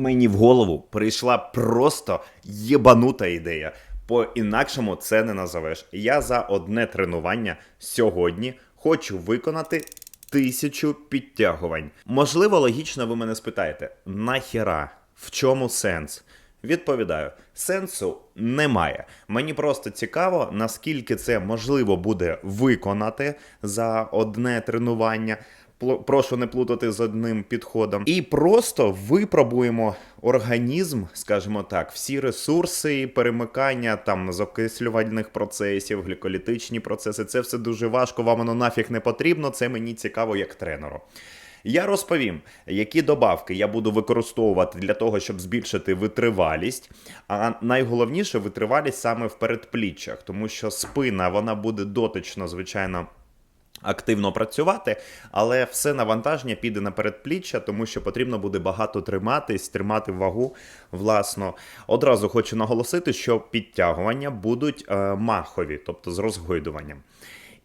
Мені в голову прийшла просто єбанута ідея. По-інакшому це не назовеш. Я за одне тренування сьогодні хочу виконати тисячу підтягувань. Можливо, логічно ви мене спитаєте, нахіра? В чому сенс? Відповідаю, сенсу немає. Мені просто цікаво, наскільки це можливо буде виконати за одне тренування. Прошу не плутати з одним підходом. І просто випробуємо організм, скажімо так, всі ресурси, перемикання там з окислювальних процесів, гліколітичні процеси. Це все дуже важко, вам воно нафіг не потрібно. Це мені цікаво як тренеру. Я розповім, які добавки я буду використовувати для того, щоб збільшити витривалість. А найголовніше витривалість саме в передпліччях, тому що спина вона буде дотично, звичайно. Активно працювати, але все навантаження піде на передпліччя, тому що потрібно буде багато триматись, тримати вагу власно. Одразу хочу наголосити, що підтягування будуть е, махові, тобто з розгойдуванням.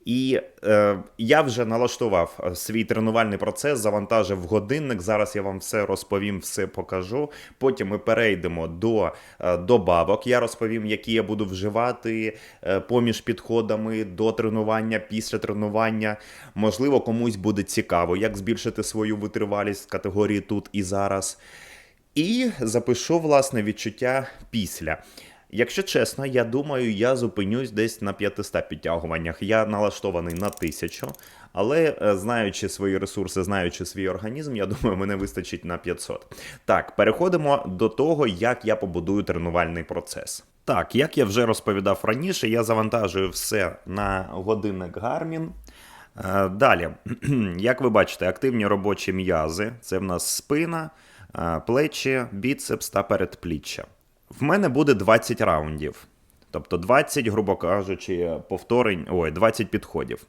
І е, я вже налаштував е, свій тренувальний процес, завантажив годинник. Зараз я вам все розповім, все покажу. Потім ми перейдемо до е, добавок. Я розповім, які я буду вживати е, поміж підходами до тренування, після тренування. Можливо, комусь буде цікаво, як збільшити свою витривалість в категорії тут і зараз. І запишу власне відчуття після. Якщо чесно, я думаю, я зупинюсь десь на 500 підтягуваннях. Я налаштований на 1000, але е, знаючи свої ресурси, знаючи свій організм, я думаю, мене вистачить на 500. Так, переходимо до того, як я побудую тренувальний процес. Так, як я вже розповідав раніше, я завантажую все на годинник Garmin. Е, Далі, як ви бачите, активні робочі м'язи це в нас спина, е, плечі, біцепс та передпліччя. В мене буде 20 раундів, тобто 20, грубо кажучи, повторень, ой, 20 підходів.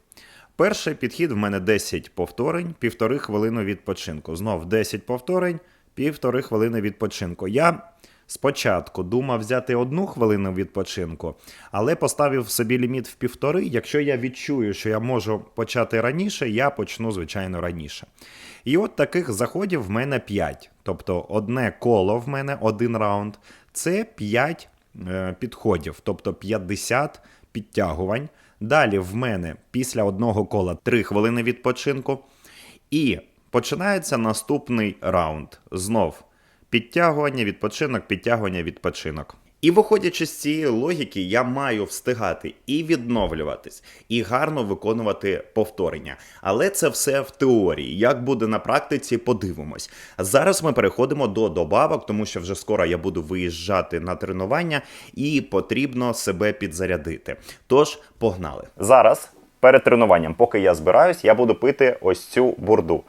Перший підхід в мене 10 повторень, півтори хвилини відпочинку. Знов 10 повторень, півтори хвилини відпочинку. Я спочатку думав взяти одну хвилину відпочинку, але поставив собі ліміт в півтори. Якщо я відчую, що я можу почати раніше, я почну, звичайно, раніше. І от таких заходів в мене 5. Тобто одне коло в мене, один раунд, це 5 е, підходів, тобто 50 підтягувань. Далі в мене після одного кола 3 хвилини відпочинку. І починається наступний раунд. Знов підтягування, відпочинок, підтягування, відпочинок. І виходячи з цієї логіки, я маю встигати і відновлюватись, і гарно виконувати повторення. Але це все в теорії. Як буде на практиці, подивимось. Зараз ми переходимо до добавок, тому що вже скоро я буду виїжджати на тренування, і потрібно себе підзарядити. Тож, погнали. Зараз перед тренуванням, поки я збираюсь, я буду пити ось цю бурду.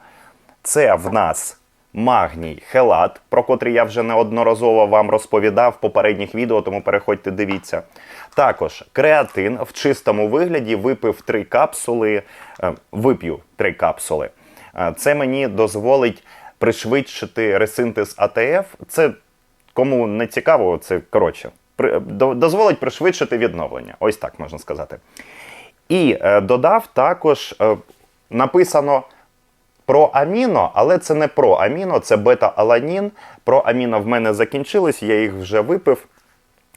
Це в нас магній хелат, про котрий я вже неодноразово вам розповідав в попередніх відео, тому переходьте, дивіться. Також креатин в чистому вигляді випив три капсули, е, вип'ю три капсули. Е, Це мені дозволить пришвидшити ресинтез АТФ. Це кому не цікаво, це коротше. Дозволить пришвидшити відновлення. Ось так можна сказати. І е, додав також е, написано про аміно, але це не про аміно, це бета-аланін. Про аміно в мене закінчились, я їх вже випив.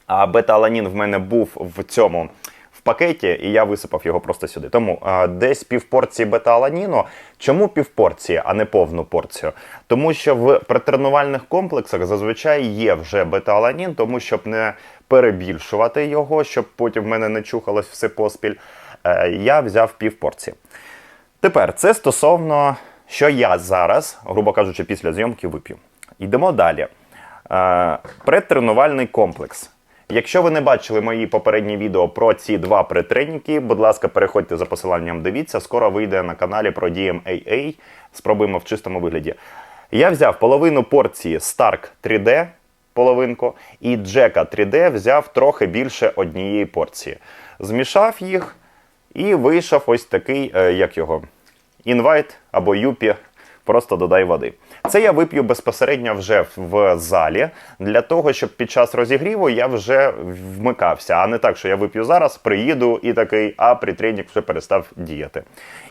А бета-аланін в мене був в цьому в пакеті, і я висипав його просто сюди. Тому а, десь півпорції бета-аланіну. Чому півпорції, а не повну порцію? Тому що в притренувальних комплексах зазвичай є вже бета-аланін, тому щоб не перебільшувати його, щоб потім в мене не чухалось все поспіль. е, Я взяв півпорції. Тепер це стосовно, що я зараз, грубо кажучи, після зйомки вип'ю. Йдемо далі. Е, предтренувальний комплекс. Якщо ви не бачили мої попередні відео про ці два притреніки, будь ласка, переходьте за посиланням, дивіться. Скоро вийде на каналі про DMAA. Спробуємо в чистому вигляді. Я взяв половину порції Stark 3D, половинку, і Джека 3D взяв трохи більше однієї порції. Змішав їх і вийшов ось такий, е, як його, інвайт або юпі, просто додай води. Це я вип'ю безпосередньо вже в залі, для того, щоб під час розігріву я вже вмикався, а не так, що я вип'ю зараз, приїду і такий, а притренік вже перестав діяти.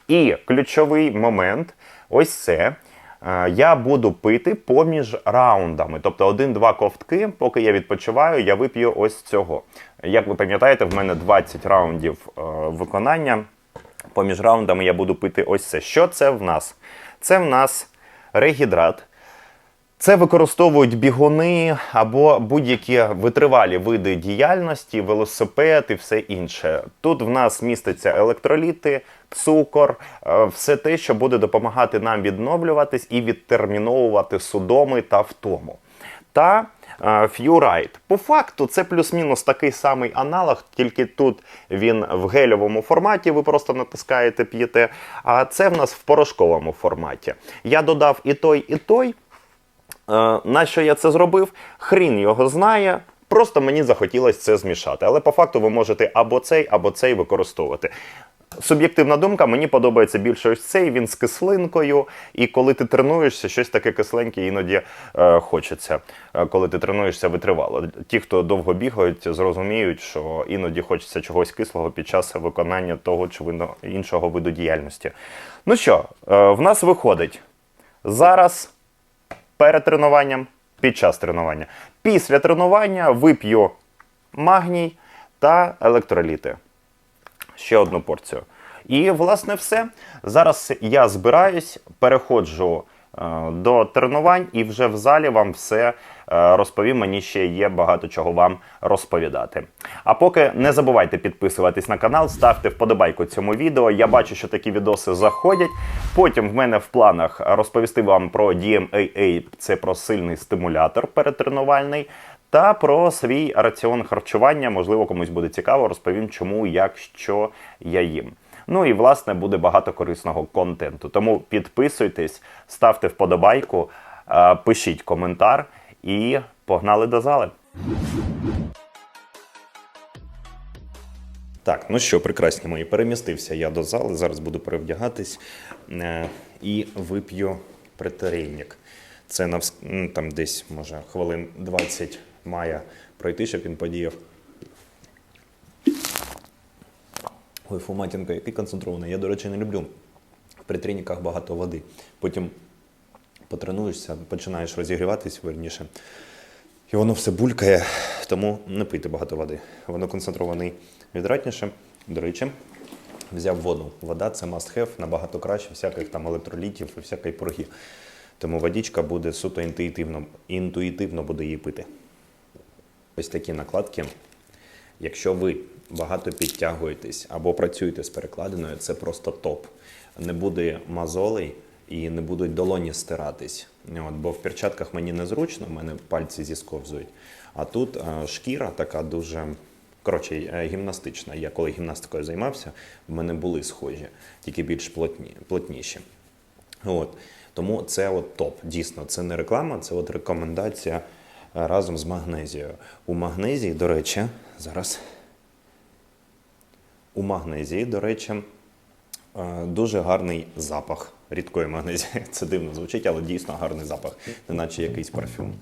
І ключовий момент ось це. Е, Я буду пити поміж раундами, тобто один-два ковтки, поки я відпочиваю, я вип'ю ось цього. Як ви пам'ятаєте, в мене 20 раундів е, виконання. Поміж раундами я буду пити ось це. Що це в нас? Це в нас регідрат. Це використовують бігуни або будь-які витривалі види діяльності, велосипед і все інше. Тут в нас містяться електроліти, цукор, е, все те, що буде допомагати нам відновлюватись і відтерміновувати судоми та втому. Та Ф'юрайт. По факту це плюс-мінус такий самий аналог, тільки тут він в гельовому форматі, ви просто натискаєте, п'єте, а це в нас в порошковому форматі. Я додав і той, і той. Е, на що я це зробив? Хрін його знає. Просто мені захотілося це змішати. Але по факту ви можете або цей, або цей використовувати. Суб'єктивна думка, мені подобається більше ось цей, він з кислинкою. І коли ти тренуєшся, щось таке кисленьке іноді е, хочеться, е, коли ти тренуєшся витривало. Ті, хто довго бігають, зрозуміють, що іноді хочеться чогось кислого під час виконання того чи іншого виду діяльності. Ну що, е, в нас виходить зараз перед тренуванням, під час тренування. Після тренування вип'ю магній та електроліти. Ще одну порцію. І, власне, все. Зараз я збираюсь, переходжу е, до тренувань і вже в залі вам все е, розповім. Мені ще є багато чого вам розповідати. А поки не забувайте підписуватись на канал, ставте вподобайку цьому відео. Я бачу, що такі відоси заходять. Потім в мене в планах розповісти вам про DMAA, це про сильний стимулятор перетренувальний. Та про свій раціон харчування, можливо, комусь буде цікаво, розповім, чому, як, що я їм. Ну і власне буде багато корисного контенту. Тому підписуйтесь, ставте вподобайку, е, пишіть коментар і погнали до зали. Так, ну що, прекрасні мої, перемістився я до зали. Зараз буду перевдягатись е, і вип'ю притерейник. Це навс... там десь, може, хвилин 20 має пройти, щоб він подіяв. Ой, Фуматінка, який концентрований. Я, до речі, не люблю. В притрійниках багато води. Потім потренуєшся, починаєш розігріватись верніше. І воно все булькає, тому не пийте багато води. Воно концентрований відратніше. До речі, взяв воду. Вода це must have, набагато краще всяких там електролітів і всякої пурги. Тому водичка буде суто інтуїтивно, інтуїтивно буде її пити. Ось такі накладки. Якщо ви багато підтягуєтесь або працюєте з перекладиною, це просто топ. Не буде мозолей і не будуть долоні стиратись. От, бо в перчатках мені незручно, в мене пальці зісковзують. А тут е, шкіра така дуже. Коротше, е, гімнастична. Я коли гімнастикою займався, в мене були схожі, тільки більш плотні, плотніші. От. Тому це от топ. Дійсно, це не реклама, це от рекомендація разом з магнезією. У магнезії, до речі, зараз. У магнезії, до речі, е, дуже гарний запах рідкої магнезії. Це дивно звучить, але дійсно гарний запах, неначе якийсь парфюм.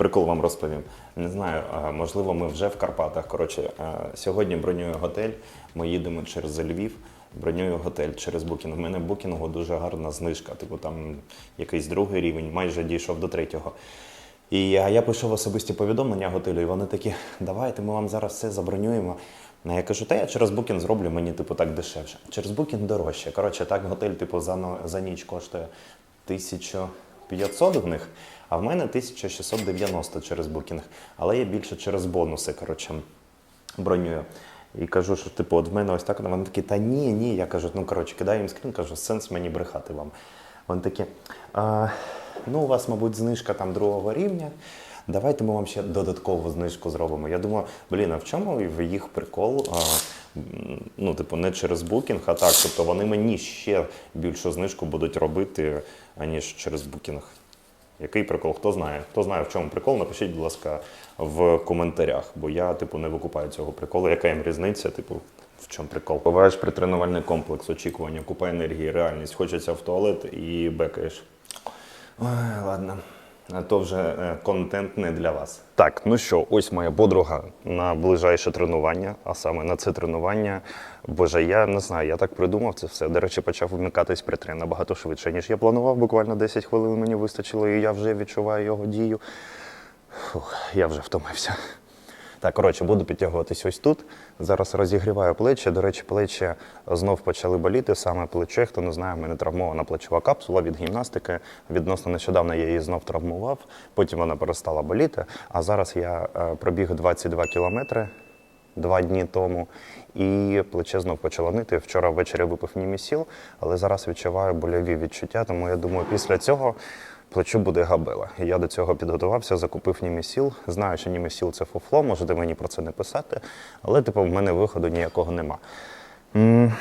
Прикол вам розповім. Не знаю, можливо, ми вже в Карпатах. Коротше, сьогодні бронюю готель. Ми їдемо через Львів. Бронюю готель через букінг. У мене букінгу дуже гарна знижка. Типу там якийсь другий рівень, майже дійшов до третього. І я пишу особисті повідомлення готелю, і вони такі, давайте ми вам зараз все забронюємо. Я кажу, та я через букінг зроблю, мені типу так дешевше. Через букінг дорожче. Коротше, так готель, типу, за, за ніч коштує 1500 в них, а в мене 1690 через букінг. Але я більше через бонуси, коротше, бронюю. І кажу, що типу, от в мене ось так. Вони такі, та ні, ні. Я кажу, ну коротше, кидаю їм скрін, кажу, сенс мені брехати вам. Вони такі, а, ну у вас, мабуть, знижка там другого рівня. Давайте ми вам ще додаткову знижку зробимо. Я думаю, блін, а в чому їх прикол? А, ну, типу, не через букінг, а так. Тобто вони мені ще більшу знижку будуть робити, аніж через букінг. Який прикол? Хто знає? Хто знає, в чому прикол? Напишіть, будь ласка, в коментарях, бо я, типу, не викупаю цього приколу. Яка їм різниця? Типу, В чому прикол? Буваєш при тренувальний комплекс, очікування, купа енергії, реальність. Хочеться в туалет і бекаєш. Ой, ладно. То вже е, контент не для вас. Так, ну що, ось моя подруга на ближайше тренування, а саме на це тренування. Боже, я не знаю, я так придумав це все. До речі, почав вмикатись при трені набагато швидше, ніж я планував. Буквально 10 хвилин мені вистачило, і я вже відчуваю його дію. Фух, я вже втомився. Так, коротше, буду підтягуватись ось тут. Зараз розігріваю плечі. До речі, плечі знов почали боліти. Саме плече, хто не знає, в мене травмована плечова капсула від гімнастики. Відносно нещодавно я її знов травмував, потім вона перестала боліти. А зараз я е, пробіг 22 кілометри два дні тому, і плече знов почало нити. Вчора ввечері випив німісіл, але зараз відчуваю больові відчуття, тому я думаю, після цього плечу буде габела. І я до цього підготувався, закупив німісіл. Знаю, що німісіл це фуфло, можете мені про це не писати, але типу в мене виходу ніякого нема. М,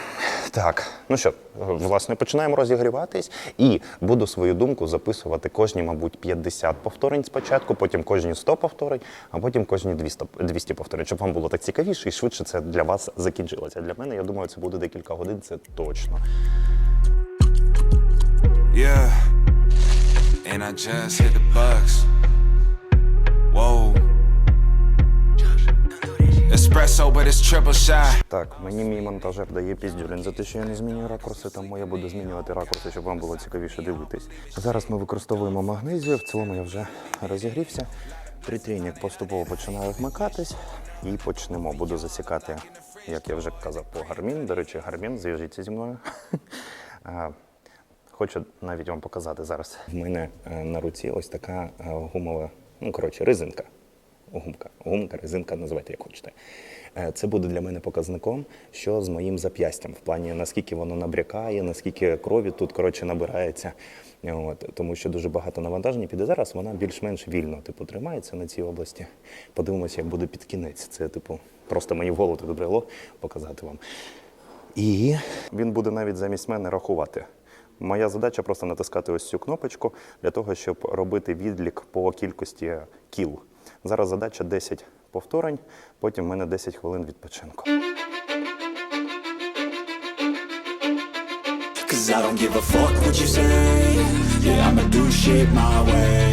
Так, ну що, власне, починаємо розігріватись і буду свою думку записувати кожні, мабуть, 50 повторень спочатку, потім кожні 100 повторень, а потім кожні 200, 200 повторень, щоб вам було так цікавіше і швидше це для вас закінчилося. Для мене, я думаю, це буде декілька годин, це точно. Yeah. And I just hit the bucks. Whoa. Espresso, but it's triple shot. Так, мені мій монтажер дає піздюлін за те, що я не змінюю ракурси, тому я буду змінювати ракурси, щоб вам було цікавіше дивитись. Зараз ми використовуємо магнезію. В цілому я вже розігрівся. Притрійник поступово починає вмикатись і почнемо. Буду засікати, як я вже казав, по гармін. До речі, гармін, зв'яжіться зі мною. Хочу навіть вам показати зараз. В мене е, на руці ось така е, гумова, ну коротше, резинка. Гумка, гумка, резинка, називайте як хочете. Е, Це буде для мене показником, що з моїм зап'ястям, в плані наскільки воно набрякає, наскільки крові тут коротше набирається. От, тому що дуже багато навантаження піде зараз, вона більш-менш вільно типу, тримається на цій області. Подивимося, як буде під кінець. Це, типу, просто мені в голову добрело показати вам. І він буде навіть замість мене рахувати. Моя задача просто натискати ось цю кнопочку для того, щоб робити відлік по кількості кіл. Зараз задача 10 повторень, потім в мене 10 хвилин відпочинку. Cause I don't give a fuck what you say Yeah, I'ma do shit my way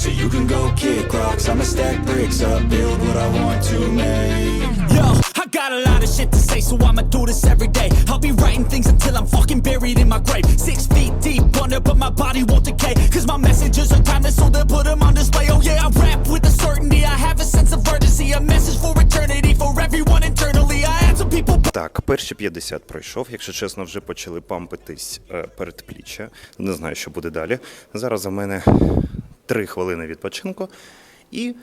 So you can go kick rocks I'ma stack bricks up, build what I want to make Yo, got a lot of shit to say, so I'ma do this every day. I'll be writing things until I'm fucking buried in my grave. Six feet deep under, but my body won't decay. Cause my messages are timeless, so they'll put them on display. Oh yeah, I rap with a certainty. I have a sense of urgency, a message for eternity, for everyone internally. I had some people. Так, перші 50 пройшов. Якщо чесно, вже почали пампитись е, передпліччя. Не знаю, що буде далі. Зараз у мене 3 хвилини відпочинку. І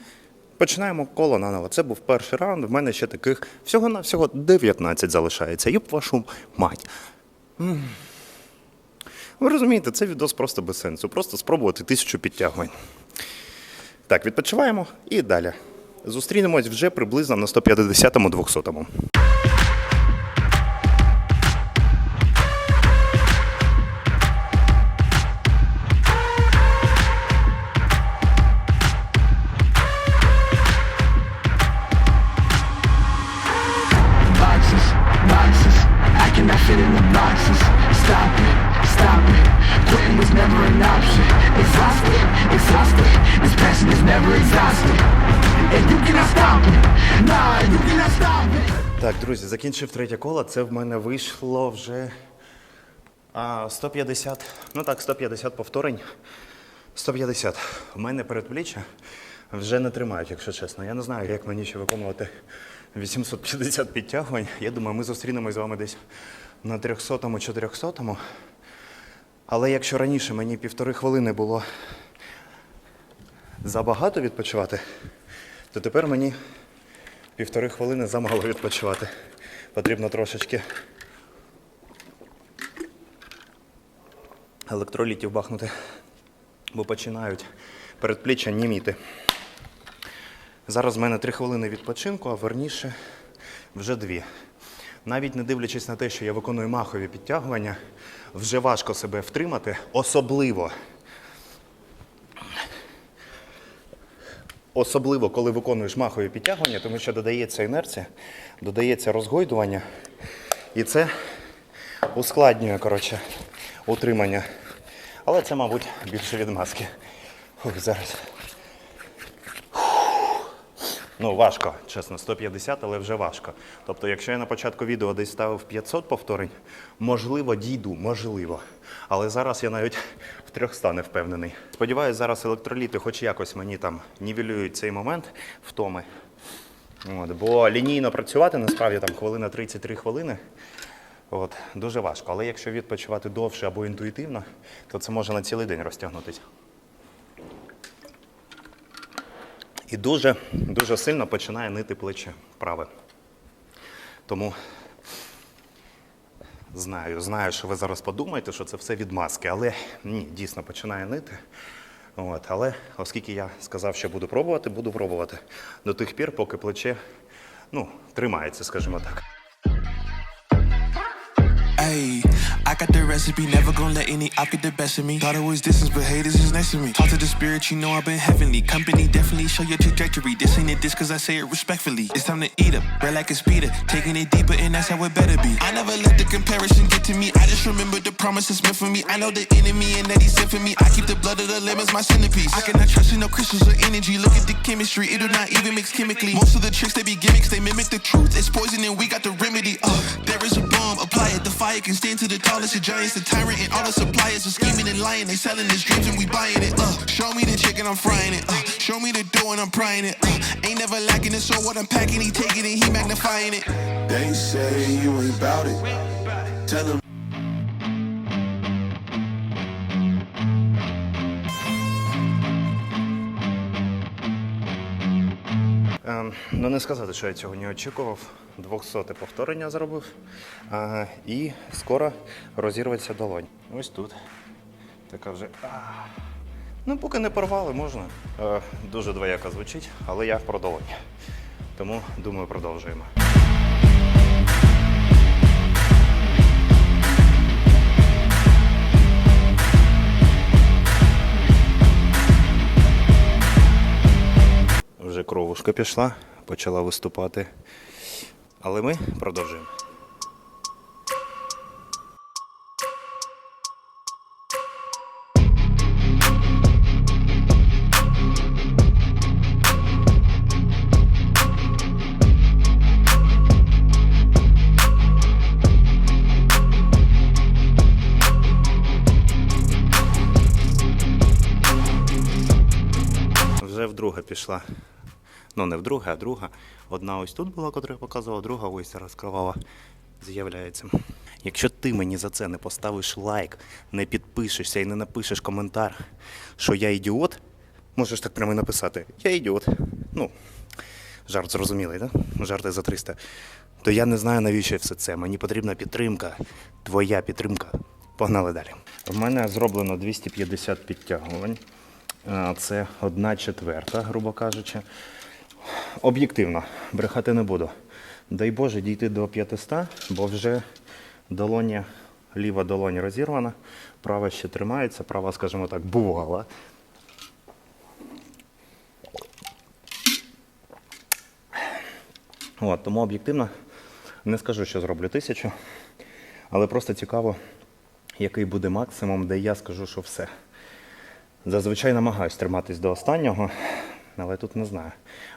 починаємо коло наново. Це був перший раунд. В мене ще таких всього-навсього 19 залишається. Юб вашу мать. Ви розумієте, це відос просто без сенсу. Просто спробувати тисячу підтягувань. Так, відпочиваємо і далі. Зустрінемось вже приблизно на 150-200. Закінчив третє коло. Це в мене вийшло вже а, 150. Ну так, 150 повторень. 150. У мене передпліччя вже не тримають, якщо чесно. Я не знаю, як мені ще виконувати 850 підтягувань. Я думаю, ми зустрінемось з вами десь на 300-му, 400-му. Але якщо раніше мені півтори хвилини було забагато відпочивати, то тепер мені півтори хвилини замало відпочивати. Потрібно трошечки електролітів бахнути, бо починають передпліччя німіти. Зараз в мене три хвилини відпочинку, а верніше вже дві. Навіть не дивлячись на те, що я виконую махові підтягування, вже важко себе втримати, особливо Особливо, коли виконуєш махові підтягування, тому що додається інерція, додається розгойдування, І це ускладнює, коротше, утримання. Але це, мабуть, більше від маски. Фух, зараз. Ну, важко, чесно, 150, але вже важко. Тобто, якщо я на початку відео десь ставив 500 повторень, можливо, дійду, можливо. Але зараз я навіть в 300 не впевнений. Сподіваюсь, зараз електроліти хоч якось мені там нівелюють цей момент втоми. От, бо лінійно працювати насправді там хвилина 33 хвилини. От, дуже важко. Але якщо відпочивати довше або інтуїтивно, то це може на цілий день розтягнутися. І дуже, дуже сильно починає нити плече праве. Тому знаю, знаю, що ви зараз подумаєте, що це все від маски, але ні, дійсно починає нити. От, але оскільки я сказав, що буду пробувати, буду пробувати до тих пір, поки плече ну, тримається, скажімо так. I got the recipe, never gonna let any op get the best of me. Thought it was distance, but haters is next to me. Talk to the spirit, you know I've been heavenly. Company definitely show your trajectory. This ain't a diss, cause I say it respectfully. It's time to eat up, bread like a speeder. Taking it deeper, and that's how it better be. I never let the comparison get to me. I just remember the promises meant for me. I know the enemy and that he's sent for me. I keep the blood of the lemons, my centerpiece. I cannot trust in no crystals or energy. Look at the chemistry, it do not even mix chemically. Most of the tricks they be gimmicks, they mimic the truth. It's poison, and we got the remedy. Uh, there is a bomb, apply it. The fire can stand to the tallest of giants, the tyrant, and all the suppliers are scheming and lying. They selling his dreams and we buying it. Uh, show me the chicken, I'm frying it. Uh, show me the dough and I'm prying it. Uh, ain't never lacking it, so what I'm packing, he taking it, he magnifying it. They say you ain't bout it. Tell them ну, не сказати, що я цього не очікував. 200 повторення зробив. А, і скоро розірветься долонь. Ось тут. Така вже. Ну, поки не порвали, можна. Е, дуже двояко звучить, але я про долонь. Тому, думаю, продовжуємо. Вже кровушка пішла, почала виступати. Але ми продовжуємо. Вже вдруге пішла. Ну, не вдруге, а друга. Одна ось тут була, яку я показував, друга ось зараз кровава з'являється. Якщо ти мені за це не поставиш лайк, не підпишешся і не напишеш коментар, що я ідіот, можеш так прямо і написати: Я ідіот. Ну, жарт зрозумілий. Да? Жарти за 300. То я не знаю, навіщо все це. Мені потрібна підтримка. Твоя підтримка. Погнали далі. В мене зроблено 250 підтягувань. Це одна четверта, грубо кажучи. Об'єктивно, брехати не буду. Дай Боже дійти до 500, бо вже долоня, ліва долонь розірвана, права ще тримається, права, скажімо так, бувала. От, тому об'єктивно не скажу, що зроблю тисячу, але просто цікаво, який буде максимум, де я скажу, що все. Зазвичай намагаюсь триматись до останнього, але тут не знаю.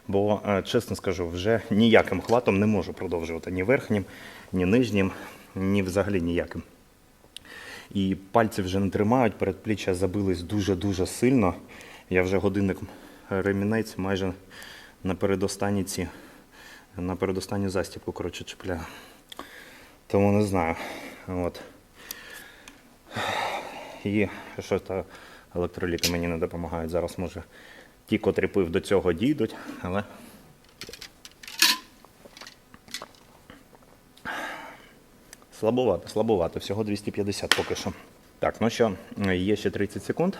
Бо, е, чесно скажу, вже ніяким хватом не можу продовжувати ні верхнім, ні нижнім, ні взагалі ніяким. І пальці вже не тримають, передпліччя забились дуже-дуже сильно. Я вже годинник ремінець майже на передостанній ці, на передостанню застібку, коротше, чіпляю. Тому не знаю. От. І що то електроліти мені не допомагають. Зараз може ті, котрі пив до цього дійдуть, але. Слабовато, слабовато, всього 250 поки що. Так, ну що, є ще 30 секунд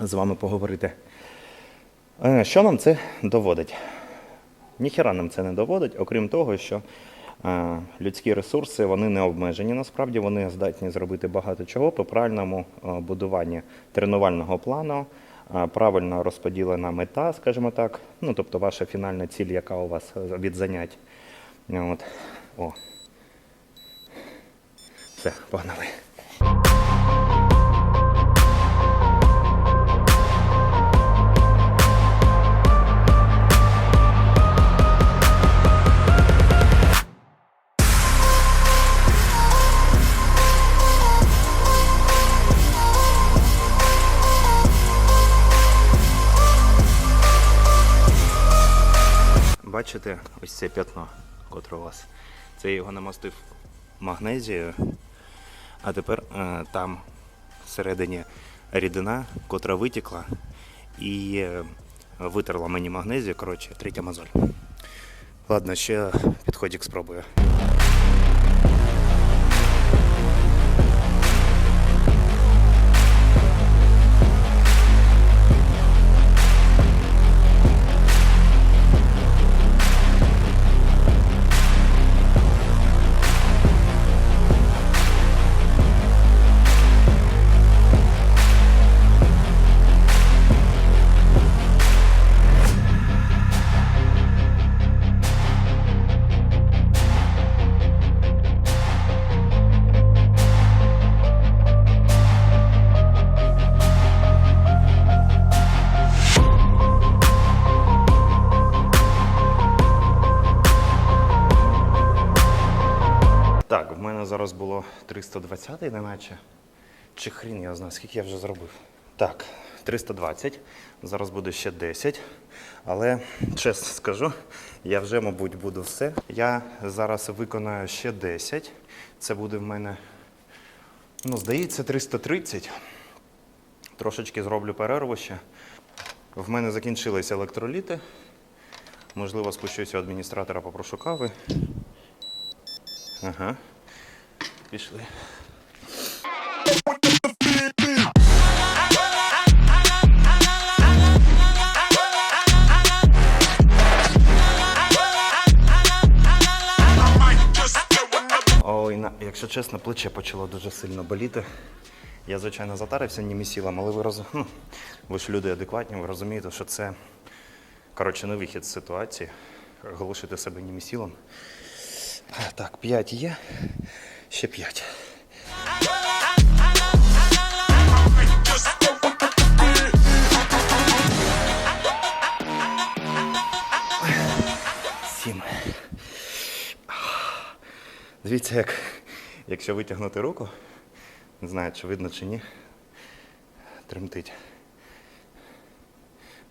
з вами поговорити. Е, Що нам це доводить? Ніхіра нам це не доводить, окрім того, що е, людські ресурси вони не обмежені. Насправді вони здатні зробити багато чого по правильному е, будуванні тренувального плану, правильно розподілена мета, скажімо так, ну тобто ваша фінальна ціль, яка у вас е, від занять. От. О. Все, погнали. Бачите ось це п'ятно, котре у вас. Це я його намастив магнезією, а тепер е, там всередині рідина, котра витікла і е, витерла мені магнезію. Коротше, третя мозоль. Ладно, ще підходик спробую. Зараз було 320-й, неначе. Чи хрін я знаю, скільки я вже зробив. Так, 320. Зараз буде ще 10. Але чесно скажу, я вже, мабуть, буду все. Я зараз виконаю ще 10. Це буде в мене, ну, здається, 330. Трошечки зроблю перерву ще. В мене закінчилися електроліти. Можливо, спущуся у адміністратора, попрошу кави. Ага. Пішли. Ой, на, якщо чесно, плече почало дуже сильно боліти. Я, звичайно, затарився німісілом, але ви, роз... ну, ви ж люди адекватні, ви розумієте, що це коротше, не вихід з ситуації. Глушити себе німісілом. Так, 5 є. Ще 5. Сім. Дивіться, як, якщо витягнути руку, не знаю, чи видно чи ні, тремтить.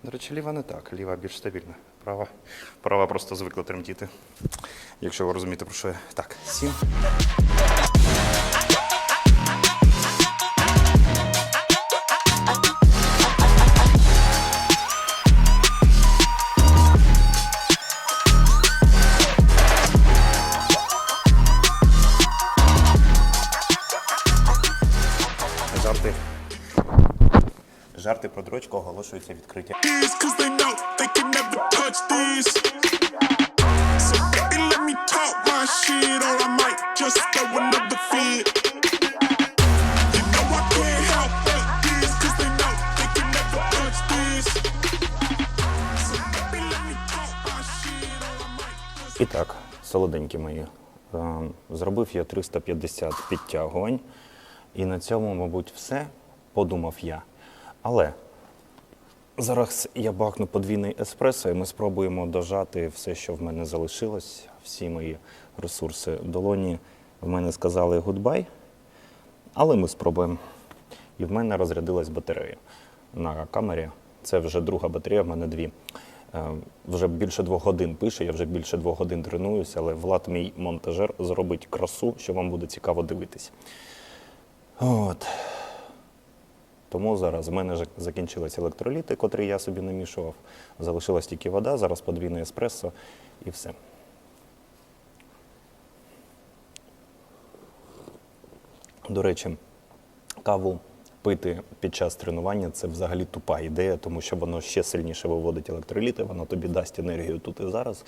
До речі, ліва не так, ліва більш стабільна. Права, права просто звикла тремтіти. Якщо ви розумієте, про що я. Так, сім. I might just І так, солоденькі мої. Е, Зробив я 350 підтягувань. І на цьому, мабуть, все, подумав я. Але зараз я бахну подвійний еспресо, і ми спробуємо дожати все, що в мене залишилось, всі мої ресурси. Долоні в мене сказали гудбай, але ми спробуємо. І в мене розрядилась батарея на камері. Це вже друга батарея, в мене дві. Е, Вже більше двох годин пише, я вже більше двох годин тренуюся, але Влад, мій монтажер, зробить красу, що вам буде цікаво дивитись. От. Тому зараз в мене закінчились електроліти, котрі я собі намішував. Залишилась тільки вода, зараз подвійне еспресо і все. До речі, каву пити під час тренування це взагалі тупа ідея, тому що воно ще сильніше виводить електроліти, воно тобі дасть енергію тут і зараз,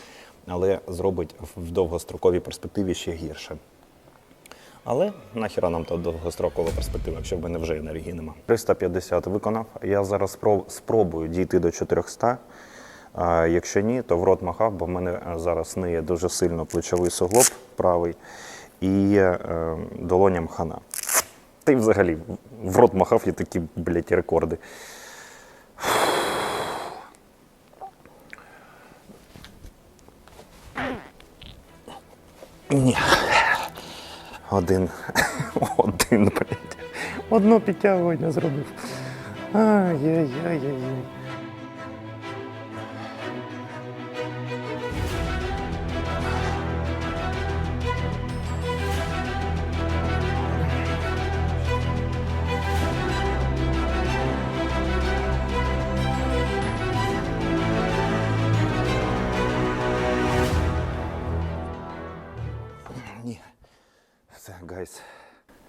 але зробить в довгостроковій перспективі ще гірше. Але нахіра нам та довгострокова перспектива, якщо в мене вже енергії нема. 350 виконав. Я зараз спробую дійти до 400. А якщо ні, то в рот махав, бо в мене е, зараз ниє дуже сильно плечовий суглоб правий. і е, долоням хана. Та взагалі в рот махав і такі, блядь, рекорди. Ні. Один. Один, блядь. Одно підтягування зробив. Ай-яй-яй-яй.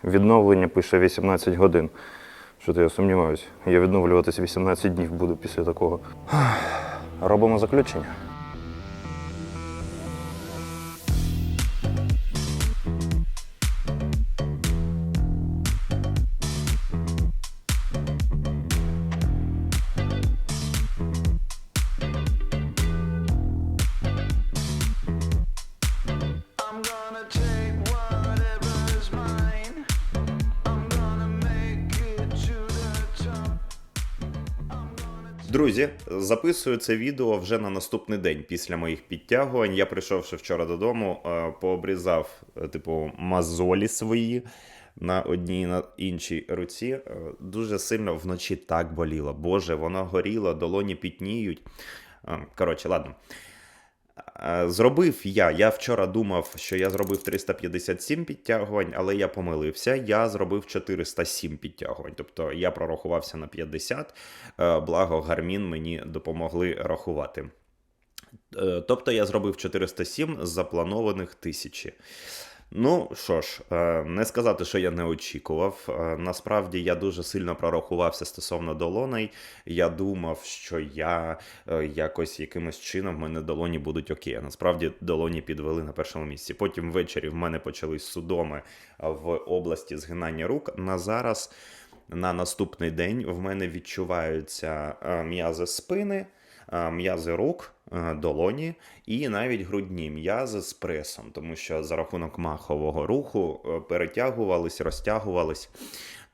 Відновлення пише 18 годин. Що то я сумніваюся. Я відновлюватись 18 днів буду після такого. Робимо заключення. Записую це відео вже на наступний день після моїх підтягувань. Я прийшовши вчора додому, е, пообрізав, е, типу, мазолі свої на одній і на іншій руці. Е, Дуже сильно вночі так боліло. Боже, воно горіло, долоні пітніють. Коротше, ладно. Зробив я. Я вчора думав, що я зробив 357 підтягувань, але я помилився. Я зробив 407 підтягувань. Тобто я прорахувався на 50. Е, Благо, Гармін мені допомогли рахувати. Е, Тобто я зробив 407 з запланованих тисячі. Ну що ж, е, не сказати, що я не очікував. Е, Насправді я дуже сильно прорахувався стосовно долоней. Я думав, що я е, якось якимось чином в мене долоні будуть окей. Насправді долоні підвели на першому місці. Потім ввечері в мене почались судоми в області згинання рук. На зараз, на наступний день, в мене відчуваються м'язи спини м'язи рук, е, долоні і навіть грудні м'язи з пресом, тому що за рахунок махового руху е, перетягувались, розтягувались.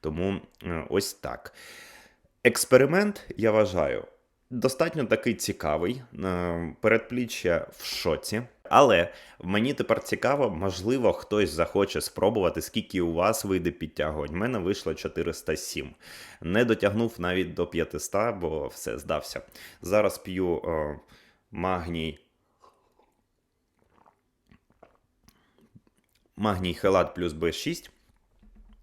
Тому е, ось так. Експеримент, я вважаю, достатньо такий цікавий. Е, Передпліччя в шоці. Але мені тепер цікаво, можливо, хтось захоче спробувати, скільки у вас вийде підтягувань. У мене вийшло 407. Не дотягнув навіть до 500, бо все здався. Зараз п'ю о, магній. Магній Хелат плюс B6.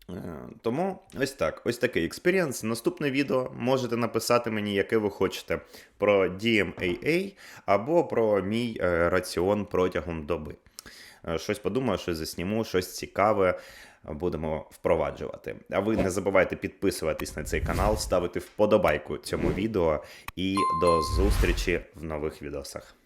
Е, Тому ось так, ось такий експірієнс. Наступне відео можете написати мені, яке ви хочете про DMAA або про мій е, раціон протягом доби. Е, Щось подумаю, щось засніму, щось цікаве будемо впроваджувати. А ви не забувайте підписуватись на цей канал, ставити вподобайку цьому відео і до зустрічі в нових відосах.